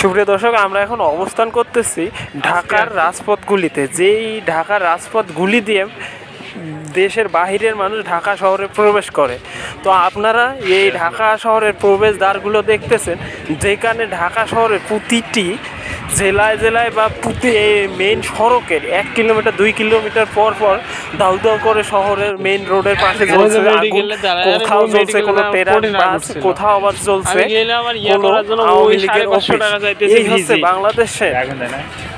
সুপ্রিয় দর্শক আমরা এখন অবস্থান করতেছি ঢাকার রাজপথগুলিতে। যেই ঢাকার রাজপথগুলি দিয়ে দেশের বাহিরের মানুষ ঢাকা শহরে প্রবেশ করে তো আপনারা এই ঢাকা শহরের প্রবেশদ্বারগুলো দেখতেছেন যেখানে ঢাকা শহরের প্রতিটি জেলায় জেলায় বা প্রতি মেন সড়কের এক কিলোমিটার দুই কিলোমিটার পর পর দাউ দাউ করে শহরের মেন রোডের পাশে জ্বলছে কোথাও জ্বলছে কোনো টেরার বাস কোথাও আবার জ্বলছে ইয়ে কোনো আওয়ামী লীগের অফিস। এই হচ্ছে। বাংলাদেশে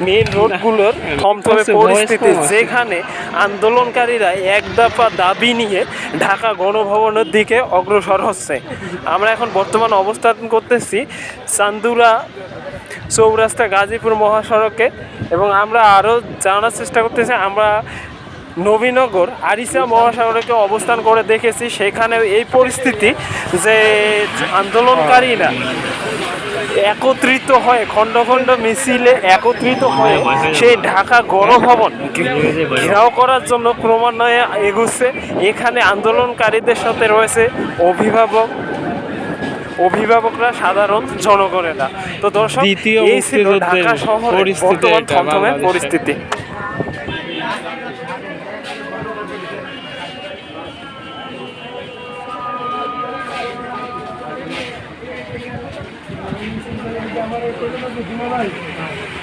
মেন রোডগুলোর থমথমে পরিস্থিতি। যেখানে আন্দোলনকারীরা এক দফা দাবি নিয়ে ঢাকা গণভবনের দিকে অগ্রসর হচ্ছে। আমরা এখন বর্তমান অবস্থান করতেছি চান্দুরা চৌরাস্তা গাজীপুর মহাসড়কে এবং আমরা আরও জানার চেষ্টা করতেছি, আমরা নবীনগর আরিসা মহাসড়কে অবস্থান করে দেখেছি। সেখানে এই পরিস্থিতি যে আন্দোলনকারীরা একত্রিত হয়ে খণ্ড খণ্ড মিছিলে একত্রিত হয়ে সেই ঢাকা গণভবন ঘেরাও করার জন্য ক্রমান্বয়ে এগুচ্ছে। এখানে আন্দোলনকারীদের সাথে রয়েছে অভিভাবক অভিভাবকরা সাধারণ জনগণেরা। তো দর্শক এই ছিল ঢাকা শহরের পরিস্থিতি। বর্তমান থমথমে বাংলাদেশে। পরিস্থিতি